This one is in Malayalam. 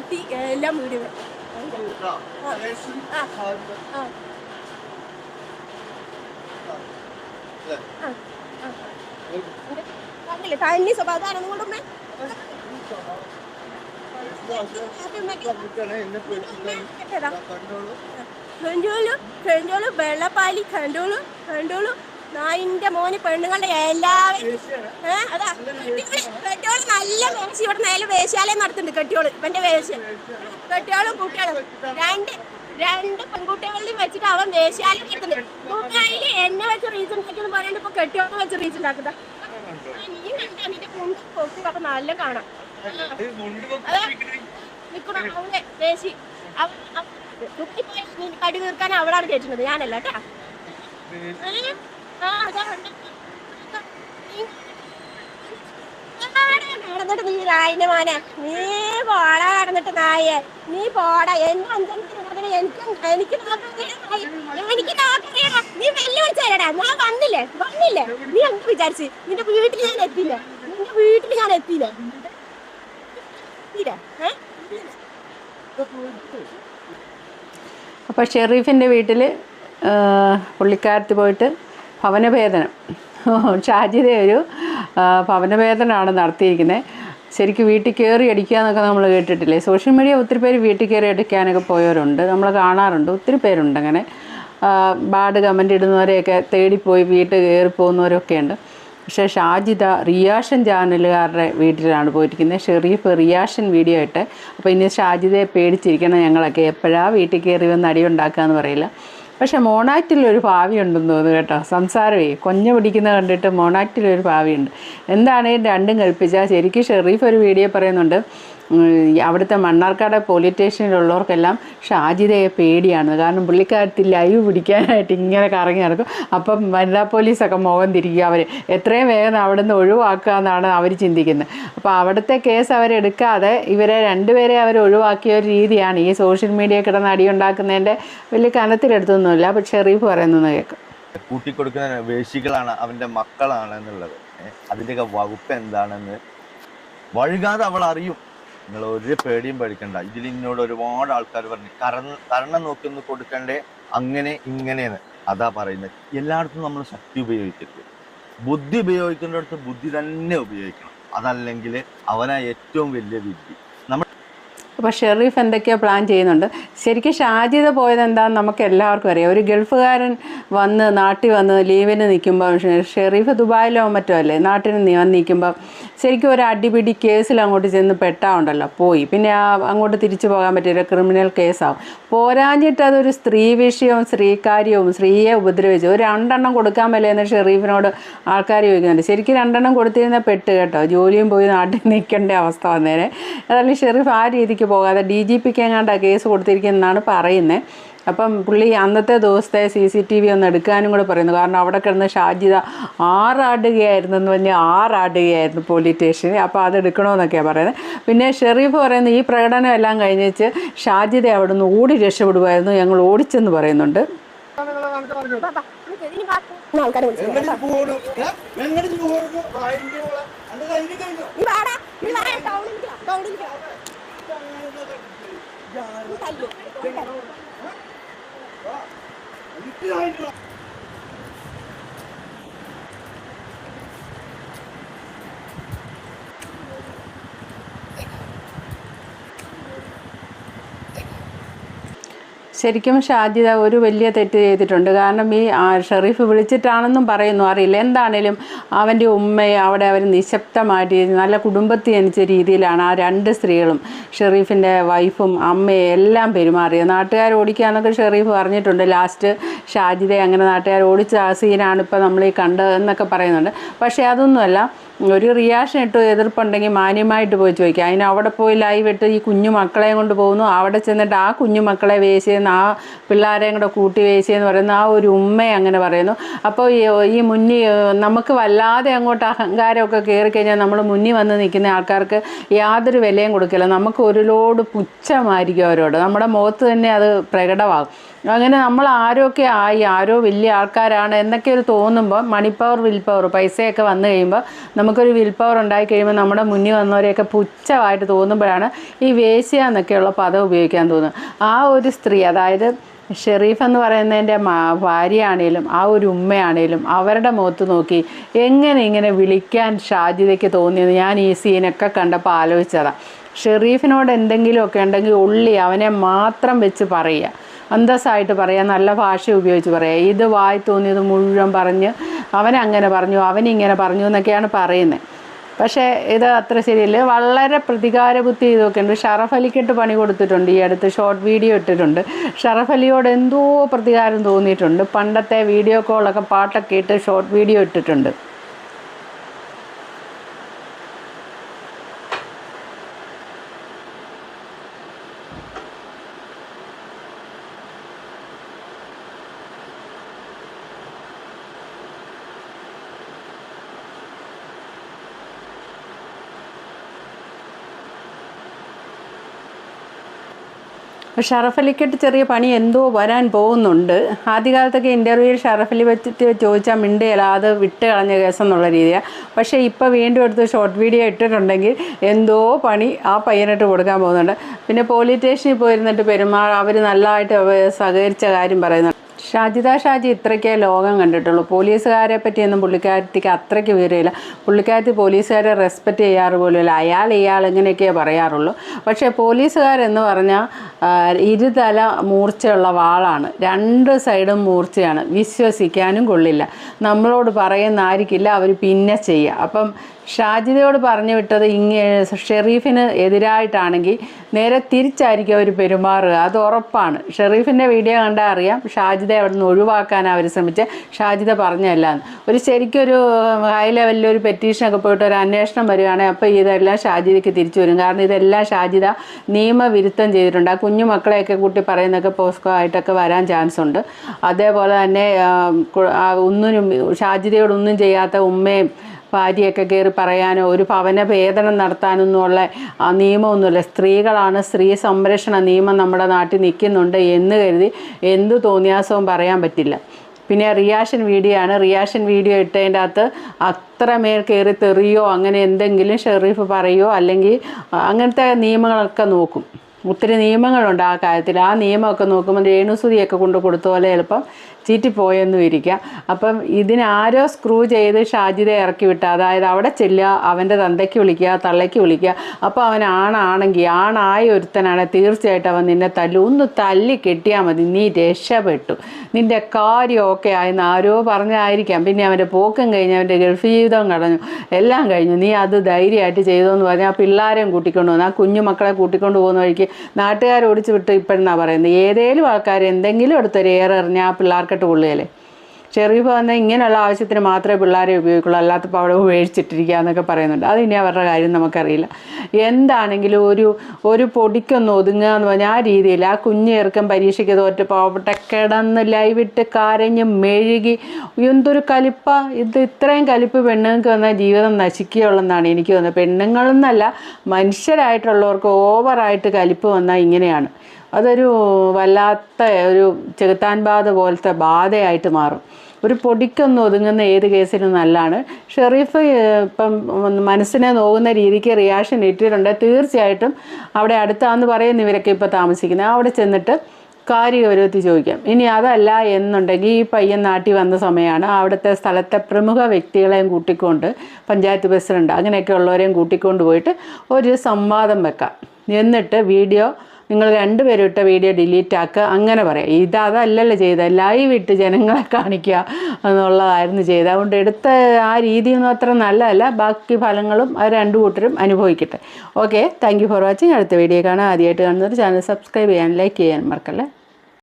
പട്ടി എല്ലാം. ആ. കണ്ടില്ലേ സ്വഭാവം കൊണ്ടുമ്മേ കണ്ടോളൂ കണ്ടോളൂ വെള്ളപ്പാലി കണ്ടോളൂ കണ്ടോളൂ നായിന്റെ മോന് പെണ്ണുങ്ങളുടെ എല്ലാവരും. ഏ, അതാ. കെട്ടിയോൾ നല്ല വേശി ഇവിടെ നേരെ വേശ്യാലയം നടത്തുന്നുണ്ട് കെട്ടിയോൾ. ഇവന്റെ വേശ്യ കെട്ടിയോളും കുട്ടികളും. രണ്ട് രണ്ട് പെൺകുട്ടികളിലും വെച്ചിട്ട് അവൻ വേശ്യാലയം നടത്തുന്നുണ്ട് എന്നെ വെച്ച് റീസൺ ഉണ്ടാക്കിയെന്ന് പറയുന്നത് ഇപ്പൊ കെട്ടിയോളെ വെച്ച് റീസൺ ഉണ്ടാക്കുന്നത് നീ കണ്ടാ? നിന്റെ മുണ്ട് പൊക്കിയൊക്കെ നല്ല കാണാം. നിക്കണം. അവളെ വേശി. കുട്ടി പോയി കടി തീർക്കാൻ അവളാണ് കേട്ടുന്നത് ഞാനല്ല കേട്ടാ. നടന്നിട്ട് നീ നായിന്റെ മോനെ. നീ പോടാ നടന്നിട്ട് നായെ. നീ പോടാ. എന്നെ അഞ്ചനത്തിന് എനിക്ക് എനിക്ക്. എനിക്ക്. നീ വെല്ലുവിളിച്ചാലടാ ഞാൻ വന്നില്ലേ? വന്നില്ലേ? നീ എന്ത് വിചാരിച്ച്. നിന്റെ വീട്ടിൽ ഞാൻ എത്തിയില്ലേ? നിന്റെ വീട്ടിൽ ഞാൻ എത്തിയില്ലേ? അപ്പോൾ ഷെറീഫിന്റെ വീട്ടിൽ പുള്ളിക്കാരത്തി പോയിട്ട് ഭവനഭേദനം. ഷാജിത ഒരു ഭവനഭേദനമാണ് നടത്തിയിരിക്കുന്നത് ശരിക്കും വീട്ടിൽ കയറി അടിക്കുക എന്നൊക്കെ നമ്മൾ കേട്ടിട്ടില്ലേ? സോഷ്യൽ മീഡിയ ഒത്തിരി പേര് വീട്ടിൽ കയറി അടിക്കാനൊക്കെ പോയവരുണ്ട്. നമ്മൾ കാണാറുണ്ട്. ഒത്തിരി പേരുണ്ട് അങ്ങനെ. ബാഡ് കമന്റ് ഇടുന്നവരെയൊക്കെ തേടിപ്പോയി വീട്ടിൽ കയറി പോകുന്നവരൊക്കെ ഉണ്ട്. പക്ഷേ ഷാജിദ റിയാഷൻ ചാനലുകാരുടെ വീട്ടിലാണ് പോയിരിക്കുന്നത് ഷെറീഫ് റിയാഷൻ വീഡിയോ ഇട്ട്. അപ്പോൾ ഇനി ഷാജിദയെ പേടിച്ചിരിക്കണം ഞങ്ങളൊക്കെ. എപ്പോഴാണ് വീട്ടിൽ കയറി വന്ന് അടി ഉണ്ടാക്കാന്ന് പറയില്ല. പക്ഷേ മോണാക്റ്റിലൊരു ഭാവി ഉണ്ടെന്ന് തോന്നുന്നു കേട്ടോ. സംസാരമേ കൊഞ്ഞ പിടിക്കുന്ന കണ്ടിട്ട് മോണാക്റ്റിലൊരു ഭാവിയുണ്ട്. എന്താണേലും രണ്ടും കൽപ്പിച്ചാൽ ശരിക്കും ഷെറീഫ് ഒരു വീഡിയോ പറയുന്നുണ്ട്. അവിടുത്തെ മണ്ണാർക്കാട് പോലീസ് സ്റ്റേഷനിലുള്ളവർക്കെല്ലാം ഷാജിതയെ പേടിയാണ്. കാരണം പുള്ളിക്കാരത്തിൽ ലൈവ് പിടിക്കാനായിട്ട് ഇങ്ങനെ കറങ്ങി നടക്കും. അപ്പം വനിതാ പോലീസൊക്കെ മുഖം തിരിക്കുക അവർ എത്രയും വേഗം അവിടെ നിന്ന് ഒഴിവാക്കുക എന്നാണ് അവർ ചിന്തിക്കുന്നത്. അപ്പോൾ അവിടുത്തെ കേസ് അവരെടുക്കാതെ ഇവരെ രണ്ടുപേരെ അവർ ഒഴിവാക്കിയ ഒരു രീതിയാണ് ഈ സോഷ്യൽ മീഡിയ കിടന്ന് അടിയുണ്ടാക്കുന്നതിന്റെ വലിയ കനത്തിലെടുത്തൊന്നുമില്ല. അപ്പോൾ ഷെറീഫ് പറയുന്നത് കേൾക്കും. കൂട്ടിക്കൊടുക്കുന്ന വേശികളാണ് അവന്റെ മക്കളാണെന്നുള്ളത്. ഏ, വകുപ്പ് എന്താണെന്ന് വഴുകാതെ അവൾ അറിയും. നിങ്ങൾ ഒരു പേടിയും പേടിക്കണ്ട. ഇതിൽ എന്നോട് ഒരുപാട് ആൾക്കാർ പറഞ്ഞു കറന്ന് കരണം നോക്കി ഒന്ന് കൊടുക്കണ്ടേ? അങ്ങനെ ഇങ്ങനെയെന്ന്. അതാ പറയുന്നത്. എല്ലായിടത്തും നമ്മൾ ശക്തി ഉപയോഗിക്കരുത്. ബുദ്ധി ഉപയോഗിക്കേണ്ടിടത്ത് ബുദ്ധി തന്നെ ഉപയോഗിക്കണം. അതല്ലെങ്കിൽ അവനാ ഏറ്റവും വലിയ വിദ്യ അപ്പോൾ ഷെറീഫ് എന്തൊക്കെയോ പ്ലാൻ ചെയ്യുന്നുണ്ട്? ശരിക്കും ഷാജിത പോയത് എന്താണെന്ന് നമുക്ക് എല്ലാവർക്കും അറിയാം. ഒരു ഗൾഫുകാരൻ വന്ന് നാട്ടിൽ വന്ന് ലീവിന് നിൽക്കുമ്പോൾ ഷെറീഫ് ദുബായിലോ മറ്റോ അല്ലേ നാട്ടിൽ വന്ന് നിൽക്കുമ്പോൾ ശരിക്കും ഒരു അടിപിടി കേസിൽ അങ്ങോട്ട് ചെന്ന് പെട്ടാ ഉണ്ടല്ലോ പോയി. പിന്നെ അങ്ങോട്ട് തിരിച്ചു പോകാൻ പറ്റില്ല ക്രിമിനൽ കേസാവും. പോരാഞ്ഞിട്ട് അതൊരു സ്ത്രീ വിഷയവും സ്ത്രീകാര്യവും സ്ത്രീയെ ഉപദ്രവിച്ചു ഒരു രണ്ടെണ്ണം കൊടുക്കാൻ മേലെന്ന് ഷെറീഫിനോട് ആൾക്കാർ ചോദിക്കുന്നുണ്ട്. ശരിക്കും രണ്ടെണ്ണം കൊടുത്തിരുന്ന പെട്ട് കേട്ടോ ജോലിയും പോയി നാട്ടിൽ നിൽക്കേണ്ട അവസ്ഥ വന്നേനെ. അതല്ലെങ്കിൽ ഷെറീഫ് ആ രീതിക്ക് പോകാതെ ഡി ജി പിക്ക് എങ്ങാണ്ട് കേസ് കൊടുത്തിരിക്കുന്നതാണ് പറയുന്നത് അപ്പം പുള്ളി അന്നത്തെ ദിവസത്തെ സി സി ടി വി ഒന്ന് എടുക്കാനും കൂടെ പറയുന്നു. കാരണം അവിടെ കിടന്ന് ഷാജിദ ആറാടുകയായിരുന്നു എന്ന് പറഞ്ഞാൽ ആറാടുകയായിരുന്നു പോലീസ് സ്റ്റേഷനിൽ. അപ്പോൾ അത് എടുക്കണമെന്നൊക്കെയാണ് പറയുന്നത്. പിന്നെ ഷെറീഫ് പറയുന്ന ഈ പ്രകടനം എല്ലാം കഴിഞ്ഞേച്ച് ഷാജിദ അവിടെ നിന്ന് ഓടി രക്ഷപ്പെടുമായിരുന്നു ഞങ്ങൾ ഓടിച്ചെന്ന് പറയുന്നുണ്ട്. ഇനി വാ. ഇന്ന് ആൾക്കാരെ വിളിച്ചു നീ വാടാ നീ വാ ടൗണിലേക്ക് വാ, ടൗണിലേക്ക് വാ. നീ തല്ലു. ശരിക്കും ഷാജിദ ഒരു വലിയ തെറ്റ് ചെയ്തിട്ടുണ്ട്. കാരണം ഈ ഷെറീഫ് വിളിച്ചിട്ടാണെന്നും പറയുന്നു. അറിയില്ല. എന്താണേലും അവന്റെ ഉമ്മയെ അവിടെ അവർ നിശബ്ദമായിട്ട് നല്ല കുടുംബത്തിൽ ജനിച്ച രീതിയിലാണ് ആ രണ്ട് സ്ത്രീകളും ഷെറീഫിന്റെ വൈഫും അമ്മയും എല്ലാം പെരുമാറിയത്. നാട്ടുകാർ ഓടിക്കാന്നൊക്കെ ഷെറീഫ് പറഞ്ഞിട്ടുണ്ട്. ലാസ്റ്റ് ഷാജിദയെ അങ്ങനെ നാട്ടുകാർ ഓടിച്ച ആ സീനാണ് ഇപ്പോൾ നമ്മൾ ഈ കണ്ടതെന്നൊക്കെ പറയുന്നുണ്ട്. പക്ഷേ അതൊന്നുമല്ല. ഒരു റിയാക്ഷൻ ഇട്ട് എതിർപ്പുണ്ടെങ്കിൽ മാന്യമായിട്ട് പോയി ചോദിക്കുക. അതിന് അവിടെ പോയി ലൈവ് ഇട്ട് ഈ കുഞ്ഞു മക്കളെയും കൊണ്ട് പോകുന്നു. അവിടെ ചെന്നിട്ട് ആ കുഞ്ഞു മക്കളെ വേശിയെന്ന് ആ പിള്ളേരെയും കൂടെ കൂട്ടി വേശി എന്ന് പറയുന്ന ആ ഒരു ഉമ്മ അങ്ങനെ പറയുന്നു. അപ്പോൾ ഈ മുന്നിൽ നമുക്ക് വല്ലാതെ അങ്ങോട്ട് അഹങ്കാരമൊക്കെ കയറി കഴിഞ്ഞാൽ നമ്മൾ മുന്നിൽ വന്ന് നിൽക്കുന്ന ആൾക്കാർക്ക് യാതൊരു വിലയും കൊടുക്കില്ല. നമുക്ക് ഒരു ലോഡ് പുച്ഛമായിരിക്കും അവരോട്. നമ്മുടെ മുഖത്ത് തന്നെ അത് പ്രകടമാകും. അങ്ങനെ നമ്മൾ ആരൊക്കെ ആയി ആരോ വലിയ ആൾക്കാരാണ് എന്നൊക്കെ ഒരു തോന്നുമ്പോൾ മണി പവർ വിൽ പവർ പൈസയൊക്കെ വന്നു കഴിയുമ്പോൾ നമുക്കൊരു വിൽ പവർ ഉണ്ടായി കഴിയുമ്പോൾ നമ്മുടെ മുന്നിൽ വന്നവരെയൊക്കെ പുച്ഛമായിട്ട് തോന്നുമ്പോഴാണ് ഈ വേശ്യ എന്നൊക്കെയുള്ള പദം ഉപയോഗിക്കാൻ തോന്നുന്നത്. ആ ഒരു സ്ത്രീ അതായത് ഷെറീഫ് എന്ന് പറയുന്നതിന്റെ ഭാര്യയാണേലും ആ ഒരു ഉമ്മയാണേലും അവരുടെ മുഖത്ത് നോക്കി എങ്ങനെ ഇങ്ങനെ വിളിക്കാൻ ഷാജിതയ്ക്ക് തോന്നിയത് ഞാൻ ഈ സീനൊക്കെ കണ്ടപ്പോൾ ആലോചിച്ചതാണ്. ഷെറീഫിനോട് എന്തെങ്കിലുമൊക്കെ ഉണ്ടെങ്കിൽ ഉള്ളി അവനെ മാത്രം വെച്ച് പറയുക. അന്തസ്സായിട്ട് പറയുക നല്ല ഭാഷ ഉപയോഗിച്ച് പറയുക ഇത് വായി തോന്നിയത് മുഴുവൻ പറഞ്ഞ് അവനങ്ങനെ പറഞ്ഞു അവനിങ്ങനെ പറഞ്ഞു എന്നൊക്കെയാണ് പറയുന്നത് പക്ഷേ ഇത് അത്ര ശരിയല്ല. വളരെ പ്രതികാര ബുദ്ധി ഇതൊക്കെ ഉണ്ട്. ഷറഫ് അലിക്കിട്ട് പണി കൊടുത്തിട്ടുണ്ട് ഈ അടുത്ത് ഷോർട്ട് വീഡിയോ ഇട്ടിട്ടുണ്ട്. ഷറഫ് അലിയോട് എന്തോ പ്രതികാരം തോന്നിയിട്ടുണ്ട്. പണ്ടത്തെ വീഡിയോ കോളൊക്കെ പാട്ടൊക്കെ ഇട്ട് ഷോർട്ട് വീഡിയോ ഇട്ടിട്ടുണ്ട്. ഷറഫ് അലിക്കട്ട് ചെറിയ പണി എന്തോ വരാൻ പോകുന്നുണ്ട്. ആദ്യകാലത്തൊക്കെ ഇന്റർവ്യൂവിൽ ഷറഫ് അലി വെച്ചിട്ട് ചോദിച്ചാൽ മിണ്ടുകയില്ല അത് വിട്ട് കളഞ്ഞ കേസെന്നുള്ള രീതിയാണ് പക്ഷേ ഇപ്പോൾ വീണ്ടും എടുത്ത് ഷോർട്ട് വീഡിയോ ഇട്ടിട്ടുണ്ടെങ്കിൽ എന്തോ പണി ആ പയ്യനിട്ട് കൊടുക്കാൻ പോകുന്നുണ്ട്. പിന്നെ പോലീസ് സ്റ്റേഷനിൽ പോയിരുന്നിട്ട് പെരുമാ അവർ നല്ലതായിട്ട് സഹകരിച്ച കാര്യം പറയുന്നുണ്ട് ഷാജിദ ഷാജി ഇത്രയ്ക്കേ ലോകം കണ്ടിട്ടുള്ളൂ. പോലീസുകാരെ പറ്റിയൊന്നും പുള്ളിക്കാരത്തിക്ക് അത്രയ്ക്ക് വിവരമില്ല. പുള്ളിക്കാരത്തി പോലീസുകാരെ റെസ്പെക്റ്റ് ചെയ്യാറ് പോലുമില്ല. അയാൾ ഇയാൾ ഇങ്ങനെയൊക്കെയേ പറയാറുള്ളൂ. പക്ഷേ പോലീസുകാരെന്ന് പറഞ്ഞാൽ ഇരുതല മൂർച്ചയുള്ള വാളാണ്. രണ്ട് സൈഡും മൂർച്ചയാണ്. വിശ്വസിക്കാനും കൊള്ളില്ല. നമ്മളോട് പറയുന്ന ആയിരിക്കില്ല അവർ പിന്നെ ചെയ്യുക. അപ്പം ഷാജിദയോട് പറഞ്ഞു വിട്ടത് ഇങ്ങ ഷെറീഫിന് എതിരായിട്ടാണെങ്കിൽ നേരെ തിരിച്ചായിരിക്കും അവർ പെരുമാറുക. അത് ഉറപ്പാണ്. ഷെറീഫിന്റെ വീഡിയോ കണ്ടാൽ അറിയാം. ഷാജിദ അവിടെ നിന്ന് ഒഴിവാക്കാൻ അവർ ശ്രമിച്ച് ഷാജിദ പറഞ്ഞല്ലാന്ന് ഒരു ശരിക്കൊരു ഹൈ ലെവലിൽ ഒരു പെറ്റീഷനൊക്കെ പോയിട്ട് ഒരു അന്വേഷണം വരികയാണെങ്കിൽ അപ്പോൾ ഇതെല്ലാം ഷാജിദയ്ക്ക് തിരിച്ചു വരും. കാരണം ഇതെല്ലാം ഷാജിദ നിയമവിരുദ്ധം ചെയ്തിട്ടുണ്ട്. ആ കുഞ്ഞു മക്കളെയൊക്കെ കൂട്ടി പറയുന്നൊക്കെ പോസ്കോ ആയിട്ടൊക്കെ വരാൻ ചാൻസ് ഉണ്ട്. അതേപോലെ തന്നെ ഒന്നിനും ഷാജിദയോട് ഒന്നും ചെയ്യാത്ത ഉമ്മയും ഭാര്യയൊക്കെ കയറി പറയാനോ ഒരു ഭവന ഭേദനം നടത്താനൊന്നുമുള്ള നിയമമൊന്നുമില്ല. സ്ത്രീകളാണ് സ്ത്രീ സംരക്ഷണ നിയമം നമ്മുടെ നാട്ടിൽ നിൽക്കുന്നുണ്ട് എന്ന് കരുതി എന്ത് തോന്നിയാസവും പറയാൻ പറ്റില്ല. പിന്നെ റിയാക്ഷൻ വീഡിയോ ആണ്. റിയാക്ഷൻ വീഡിയോ ഇട്ടതിന്റെ അകത്ത് അത്രമേൽ കയറി തെറിയോ അങ്ങനെ എന്തെങ്കിലും ഷെറീഫ് പറയുമോ അല്ലെങ്കിൽ അങ്ങനത്തെ നിയമങ്ങളൊക്കെ നോക്കും. ഒത്തിരി നിയമങ്ങളുണ്ട് ആ കാര്യത്തിൽ. ആ നിയമമൊക്കെ നോക്കുമ്പോൾ രേണുസുതിയൊക്കെ കൊണ്ട് കൊടുത്ത പോലെ ചിലപ്പം ചീറ്റിപ്പോയെന്നും ഇരിക്കാം. അപ്പം ഇതിനാരോ സ്ക്രൂ ചെയ്ത് ഷാജിദെ ഇറക്കി വിട്ട അതായത് അവിടെ ചെല്ലുക അവന്റെ തന്തയ്ക്ക് വിളിക്കുക തള്ളയ്ക്ക് വിളിക്കുക. അപ്പോൾ അവൻ ആണാണെങ്കിൽ ആണായ ഒരുത്തനാണ് തീർച്ചയായിട്ടും അവൻ നിന്നെ തല്ലു. ഒന്ന് തല്ലി കെട്ടിയാൽ മതി. നീ രക്ഷപ്പെട്ടു. നിന്റെ കാര്യം ഒക്കെ ആയെന്ന് ആരോ പറഞ്ഞായിരിക്കാം. പിന്നെ അവന്റെ പോക്കും കഴിഞ്ഞ് അവന്റെ ഗൾഫ് ജീവിതം കടഞ്ഞു എല്ലാം കഴിഞ്ഞു. നീ അത് ധൈര്യമായിട്ട് ചെയ്തോന്ന് പറഞ്ഞാൽ ആ പിള്ളേരെയും കൂട്ടിക്കൊണ്ട് പോകുന്നു ആ കുഞ്ഞു മക്കളെ കൂട്ടിക്കൊണ്ട് പോകുന്ന വഴിക്ക് നാട്ടുകാർ ഓടിച്ചു വിട്ട് ഇപ്പോഴെന്നാണ് പറയുന്നത്. ഏതേലും ആൾക്കാർ എന്തെങ്കിലും എടുത്തൊരു ഏറെ എറിഞ്ഞാൽ ആ പിള്ളേർക്കിട്ട് കൊള്ളുകയല്ലേ ഷെറീഫ് വന്നാൽ ഇങ്ങനെയുള്ള ആവശ്യത്തിന് മാത്രമേ പിള്ളേരെ ഉപയോഗിക്കുള്ളൂ. അല്ലാത്തപ്പോൾ അവിടെ ഉപേക്ഷിച്ചിട്ടിരിക്കുക എന്നൊക്കെ പറയുന്നുണ്ട്. അത് ഇനി അവരുടെ കാര്യം നമുക്കറിയില്ല. എന്താണെങ്കിലും ഒരു ഒരു പൊടിക്കൊന്ന് ഒതുങ്ങുക എന്ന് പറഞ്ഞാൽ ആ രീതിയിൽ ആ കുഞ്ഞ് ചെറുക്കം പരീക്ഷയ്ക്ക് തോറ്റ് അവിടെ കിടന്ന് ലൈവിട്ട് കരഞ്ഞ് മെഴുകി. എന്തൊരു കലിപ്പ. ഇത് ഇത്രയും കലിപ്പ് പെണ്ണുങ്ങൾക്ക് വന്നാൽ ജീവിതം നശിക്കുകയുള്ളെന്നാണ് എനിക്ക് തോന്നുന്നത്. പെണ്ണുങ്ങളെന്നല്ല മനുഷ്യരായിട്ടുള്ളവർക്ക് ഓവറായിട്ട് കലിപ്പ് വന്നാൽ ഇങ്ങനെയാണ്. അതൊരു വല്ലാത്ത ഒരു ചെകുത്താൻ ബാധ പോലത്തെ ബാധയായിട്ട് മാറും. ഒരു പൊടിക്കൊന്ന് ഒതുങ്ങുന്ന ഏത് കേസിലും നല്ലതാണ്. ഷെറീഫ് ഇപ്പം മനസ്സിനെ നോക്കുന്ന രീതിക്ക് റിയാക്ഷൻ ഇട്ടിട്ടുണ്ട്. തീർച്ചയായിട്ടും അവിടെ അടുത്താന്ന് പറയുന്ന ഇവരൊക്കെ ഇപ്പോൾ താമസിക്കുന്നത്. അവിടെ ചെന്നിട്ട് കാര്യം ഓരോരുത്തി ചോദിക്കാം. ഇനി അതല്ല എന്നുണ്ടെങ്കിൽ ഈ പയ്യൻ നാട്ടിൽ വന്ന സമയമാണ് അവിടുത്തെ സ്ഥലത്തെ പ്രമുഖ വ്യക്തികളെയും കൂട്ടിക്കൊണ്ട് പഞ്ചായത്ത് പ്രസിഡന്റ് അങ്ങനെയൊക്കെ ഉള്ളവരെയും കൂട്ടിക്കൊണ്ട് പോയിട്ട് ഒരു സംവാദം വെക്കാം. എന്നിട്ട് വീഡിയോ നിങ്ങൾ രണ്ടുപേരും ഇട്ട വീഡിയോ ഡിലീറ്റ് ആക്കുക അങ്ങനെ പറയാം. ഇത് അതല്ലല്ലോ ചെയ്തത്. ലൈവ് ഇട്ട് ജനങ്ങളെ കാണിക്കുക എന്നുള്ളതായിരുന്നു ചെയ്തത്. അതുകൊണ്ട് എടുത്ത ആ രീതിയൊന്നും അത്ര നല്ലതല്ല. ബാക്കി ഫലങ്ങളും ആ രണ്ടു കൂട്ടരും അനുഭവിക്കട്ടെ. ഓക്കെ താങ്ക് ഫോർ വാച്ചിങ് അടുത്ത വീഡിയോ കാണാൻ ആദ്യമായിട്ട് കാണുന്നവർ ചാനൽ സബ്സ്ക്രൈബ് ചെയ്യാൻ ലൈക്ക് ചെയ്യാൻ മറക്കല്ലേ?